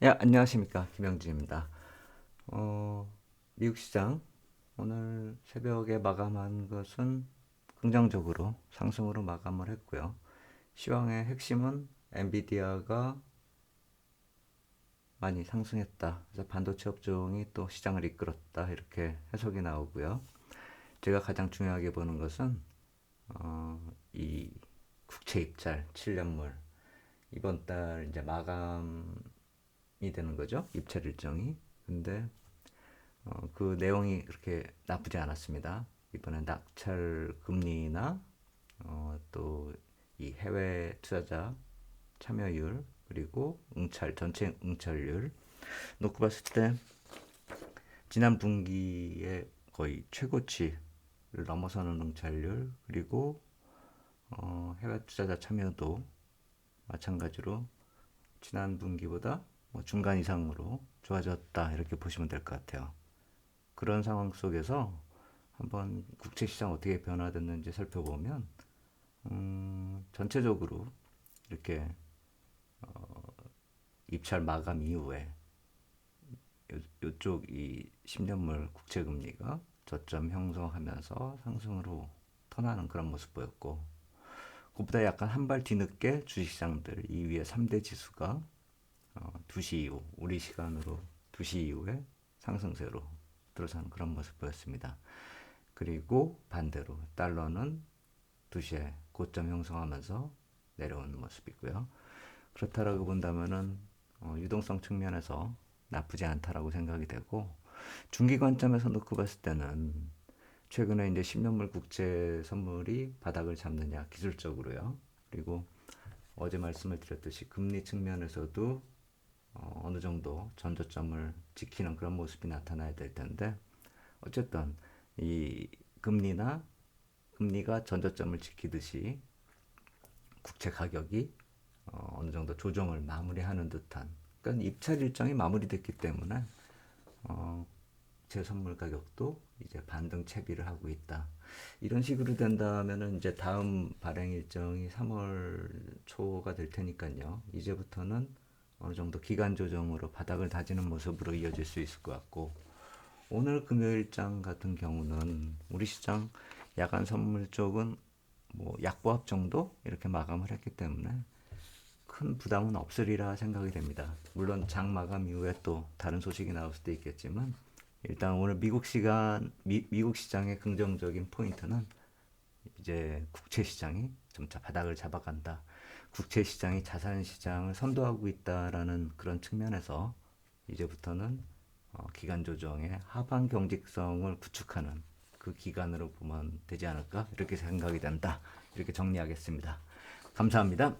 야, 안녕하십니까. 김영진입니다. 어, 미국 시장 오늘 새벽에 마감한 것은 긍정적으로 상승으로 마감을 했고요. 시황의 핵심은 엔비디아가 많이 상승했다. 그래서 반도체 업종이 또 시장을 이끌었다. 이렇게 해석이 나오고요. 제가 가장 중요하게 보는 것은 어, 이 국채 입찰 7년물 이번 달 이제 마감이 되는 거죠. 입찰 일정이. 근데 어, 그 내용이 그렇게 나쁘지 않았습니다. 이번에 낙찰 금리나 어, 또 이 해외 투자자 참여율 그리고 응찰 전체 응찰률 놓고 봤을 때 지난 분기에 거의 최고치를 넘어서는 응찰률 그리고 어, 해외 투자자 참여도 마찬가지로 지난 분기보다 뭐 중간 이상으로 좋아졌다 이렇게 보시면 될 것 같아요. 그런 상황 속에서 한번 국채 시장 어떻게 변화됐는지 살펴보면 음, 전체적으로 이렇게 어, 입찰 마감 이후에 요, 요쪽 이 10년물 국채 금리가 저점 형성하면서 상승으로 턴하는 그런 모습 보였고 그보다 약간 한 발 뒤늦게 주식시장들 이 위에 3대 지수가 어, 2시 이후 우리 시간으로 2시 이후에 상승세로 들어서는 그런 모습 보였습니다. 그리고 반대로 달러는 2시에 고점 형성하면서 내려오는 모습이고요. 그렇다라고 본다면은 어, 유동성 측면에서 나쁘지 않다라고 생각이 되고 중기 관점에서 놓고 봤을 때는 최근에 이제 10년물 국채 선물이 바닥을 잡느냐 기술적으로요. 그리고 어제 말씀을 드렸듯이 금리 측면에서도 어, 어느 정도 전저점을 지키는 그런 모습이 나타나야 될 텐데 어쨌든 이 금리나 금리가 전저점을 지키듯이 국채 가격이 어, 어느 정도 조정을 마무리하는 듯한 그러니까 입찰 일정이 마무리됐기 때문에 어, 제 선물 가격도 이제 반등 채비를 하고 있다. 이런 식으로 된다면은 이제 다음 발행 일정이 3월 초가 될 테니까요. 이제부터는 어느 정도 기간 조정으로 바닥을 다지는 모습으로 이어질 수 있을 것 같고 오늘 금요일장 같은 경우는 우리 시장 야간 선물 쪽은 뭐 약보합 정도 이렇게 마감을 했기 때문에 큰 부담은 없으리라 생각이 됩니다. 물론 장 마감 이후에 또 다른 소식이 나올 수도 있겠지만 일단 오늘 미국 시간 미, 미국 시장의 긍정적인 포인트는 이제 국채 시장이 점차 바닥을 잡아간다. 국채 시장이 자산 시장을 선도하고 있다라는 그런 측면에서 이제부터는 어, 기간 조정의 하방 경직성을 구축하는 그 기간으로 보면 되지 않을까 이렇게 생각이 된다. 이렇게 정리하겠습니다. 감사합니다.